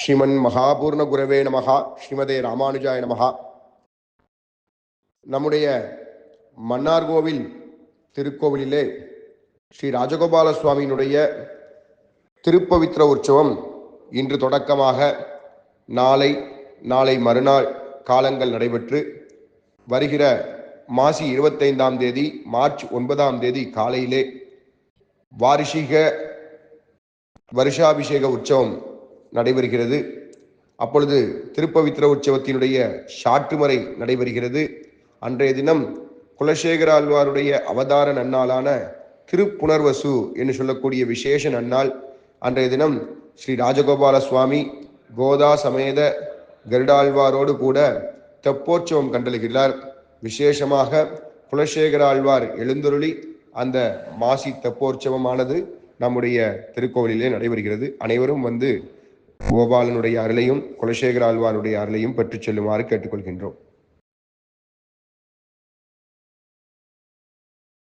ஸ்ரீமன் மகாபூர்ண குரவே நமகா ஸ்ரீமதே ராமானுஜாய நமகா நம்முடைய மன்னார்கோவில் திருக்கோவிலிலே ஸ்ரீ ராஜகோபால சுவாமியினுடைய திருப்பவித்ர உற்சவம் இன்று தொடக்கமாக நாளை நாளை மறுநாள் காலங்கள் நடைபெற்று வருகிற மாசி இருபத்தைந்தாம் தேதி மார்ச் ஒன்பதாம் தேதி காலையிலே வாரிஷிக வருஷாபிஷேக உற்சவம் நடைபெறுகிறது. அப்பொழுது திருப்பவித்ர உற்சவத்தினுடைய சாற்றுமறை நடைபெறுகிறது. அன்றைய தினம் குலசேகர ஆழ்வாருடைய அவதார நன்னாளான திருப்புணர்வசு என்று சொல்லக்கூடிய விசேஷ நன்னாள் அன்றைய தினம் ஸ்ரீ ராஜகோபால சுவாமி கோதா சமேத கருடாழ்வாரோடு கூட தெப்போற்சவம் கண்டழுகிறார். விசேஷமாக குலசேகர ஆழ்வார் எழுந்தருளி அந்த மாசி தெப்போற்சவமானது நம்முடைய திருக்கோவிலிலே நடைபெறுகிறது. அனைவரும் வந்து கோபாலனுடைய அருளையும் குலசேகர ஆழ்வாருடைய அருளையும் பெற்றுச் செல்லுமாறு கேட்டுக்கொள்கின்றோம்.